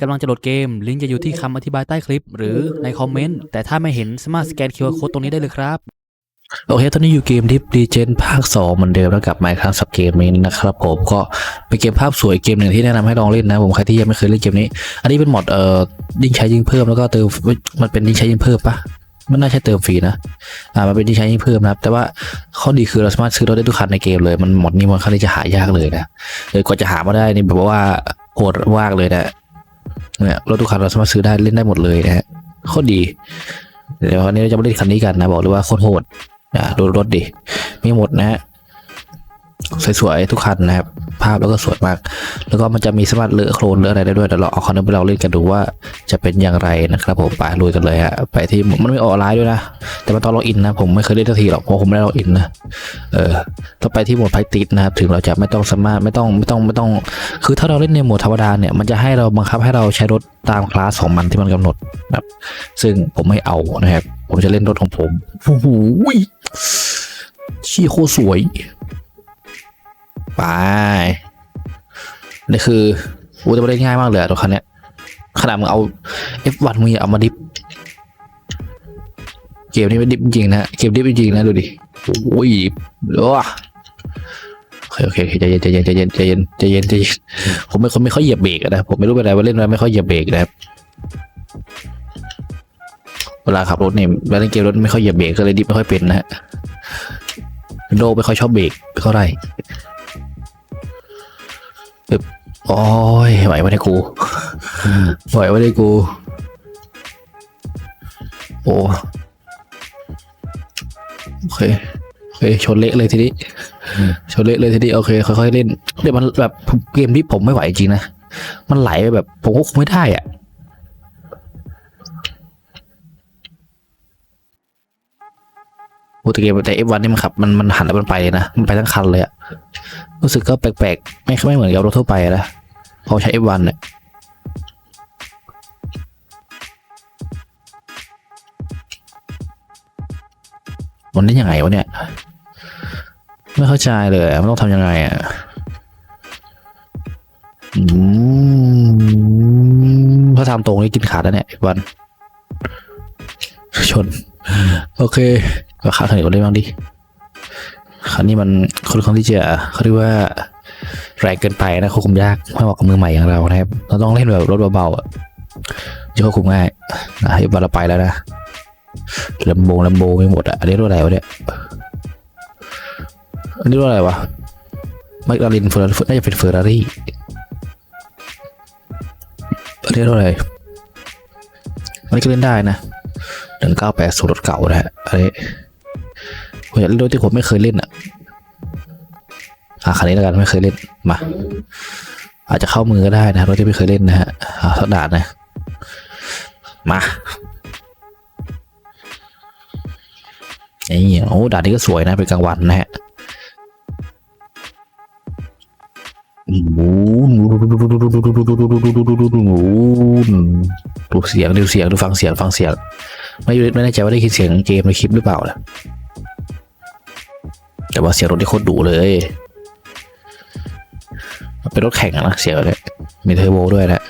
กำลังจะโหลดเกม ลิงก์จะอยู่ที่คำอธิบายใต้คลิป หรือในคอมเมนต์ แต่ถ้าไม่เห็นสามารถสแกน QR Code ตรงนี้ได้เลยครับ โอเคตอนนี้อยู่เกมดิฟดีเจนภาค 2 เหมือนเดิมแล้วกับไมค์ครับสับเกมนี้นะครับผมก็เป็นเกมภาพสวยเกมหนึ่งที่แนะนำให้ลองเล่นนะผมใครที่ยังไม่เคยเล่นเกมนี้ อันนี้เป็นมอดเอ่อยิ่งใช้ยิ่งเพิ่มแล้วก็เติมมันเป็นยิ่งใช้ยิ่งเพิ่มปะมันน่าใช่เติมฟรีนะ อ่า มันเป็นยิ่งใช้ยิ่งเพิ่มนะครับ แต่ว่าข้อดีคือเราสามารถซื้อรถได้ทุกคันในเกมเลย มันหมดนี้มันค่อนข้างที่จะหายากเลยนะเลยกว่าจะหามาได้นี่แบบว่าโหดมากเลยนะ เนี่ยรถทุกคันเราสามารถซื้อได้เล่นได้หมดเลยนะฮะโคตรดีเดี๋ยววันนี้เราจะมาเล่นคันนี้กันนะบอกเลยว่าโคตรโหดอ่าดูรถดิมีหมดนะฮะสวยๆทุกคันนะครับ ภาพแล้วก็สวยมาก แล้วก็มันจะมีสามารถเลอะโครนเลอะอะไรได้ด้วยเดี๋ยวเราเอาคอนเทนต์ไปเราเล่นกันดูว่าจะเป็นอย่างไรนะครับผมไปลุยกันเลยฮะไปที่มันไม่ออกไลน์ด้วยนะ แต่มันตอนเราอินนะ ผมไม่เคยเล่นทักทีหรอกเพราะผมไม่ได้เราอินนะเออต้องไปที่โหมดไพติดนะครับถึงเราจะไม่ต้องสามารถไม่ต้องไม่ต้องไม่ต้อง คือถ้าเราเล่นในโหมดธรรมดาเนี่ยมันจะให้เราบังคับให้เราใช้รถตามคลาสของมันที่มันกำหนดนะครับ ซึ่งผมไม่เอานะครับผมจะเล่นรถของผมโอ้โหชี้โคสวย ไปนี่คือโอ้จะมาเล่นง่ายมากเลยอะรถคันเนี้ยขนาดมึงเอา F1 มึงอย่าเอามาดิฟเกมนี้ไม่ดิฟจริงนะเกมดิฟจริงนะดูดิโอ้ยโอเคโอเคโอเคใจเย็นใจเย็นใจเย็นใจเย็นใจเย็นใจเย็นผมเป็นคนไม่ค่อยเหยียบเบรกนะผมไม่รู้เป็นไรว่าเล่นแล้วไม่ค่อยเหยียบเบรกนะครับเวลาขับรถเนี่ยเวลาเล่นเกมรถไม่ค่อยเหยียบเบรกก็เลยดิฟไม่ค่อยเป็นนะฮะโดไม่ค่อยชอบเบรกเท่าไหร่ อึบโอ้ยไหวไม่ได้กูไหวไม่ได้กู โอ้โอเคโอเคชนเละเลยทีนี้ชนเละเลยทีนี้โอเคค่อยๆเล่นเดี๋ยวมันแบบเกมที่ผมไม่ไหวจริงนะมันไหลไปแบบ ผมก็คุมไม่ได้อะโอ้แต่เกมแต่ F1 นี่มันขับมันมันหันแล้วมันไปเลยนะมันไปทั้งคันเลยอะ รู้สึกก็แปลกๆ ไม่ไม่เหมือนกับรถทั่วไปอะนะพอใช้ F1 เนี่ยมันได้ยังไงวะเนี่ย ไม่เข้าใจเลยมันต้องทำยังไงอะถ้าทำตรงนี่กินขาดแล้วเนี่ย F1 ชน โอเคก็ขาดทางไหนได้บ้างดิ คันนี้มันค่อนข้างที่จะเขาเรียกว่าแรงเกินไปนะควบคุมยากไม่เหมาะกับมือใหม่อย่างเรานะครับ เราต้องเล่นแบบรถเบาๆจะควบคุมง่ายนะให้วันเราไปแล้วนะลำโบงลำโบไม่หมดอะอันนี้รถอะไรวะเนี่ยอันนี้รถอะไรวะไมค์ลาลินเฟอร์น่าจะเป็นเฟอร์รารี่อันนี้รถอะไรอันนี้ก็เล่นได้นะหนึ่งเก้าแปดสูตรรถเก่านะฮะอันนี้ ผมอยากเล่นรถที่ผมไม่เคยเล่นอะอะคันนี้แล้วกันไม่เคยเล่นมา อาจจะเข้ามือก็ได้นะรถที่ไม่เคยเล่นนะฮะเอาสักด่านนะมานี่โอ้ด่านนี้ก็สวยนะเป็นกลางวันนะฮะดูเสียงดูเสียงดูฟังเสียงฟังเสียง ไม่ไม่แน่ใจว่าได้ยินเสียงเกมในคลิปหรือเปล่านะ แต่ว่าเสียงรถที่โคตรดุเลยเป็นรถแข่งอะนะเสียงเลยมีเทอร์โบด้วยนะ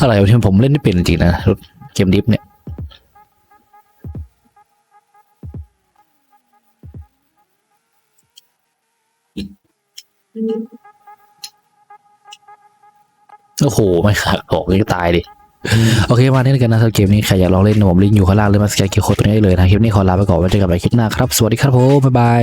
อะไรที่ผมเล่นไม่เป็นจริงนะรถเกมดิฟเนี่ย โอ้โห ไม่ขาดของก็ตายดิ โอเคมาเล่นกันนะสำหรับเกมนี้ใครอยากลองเล่นนะผมลิงก์อยู่ข้างล่างเลยมาสแกนเคียร์โค้ดตรงนี้ได้เลยนะคลิปนี้ขอลาไปก่อนไว้เจอกันใหม่คลิปหน้าครับ สวัสดีครับผมบ๊ายบาย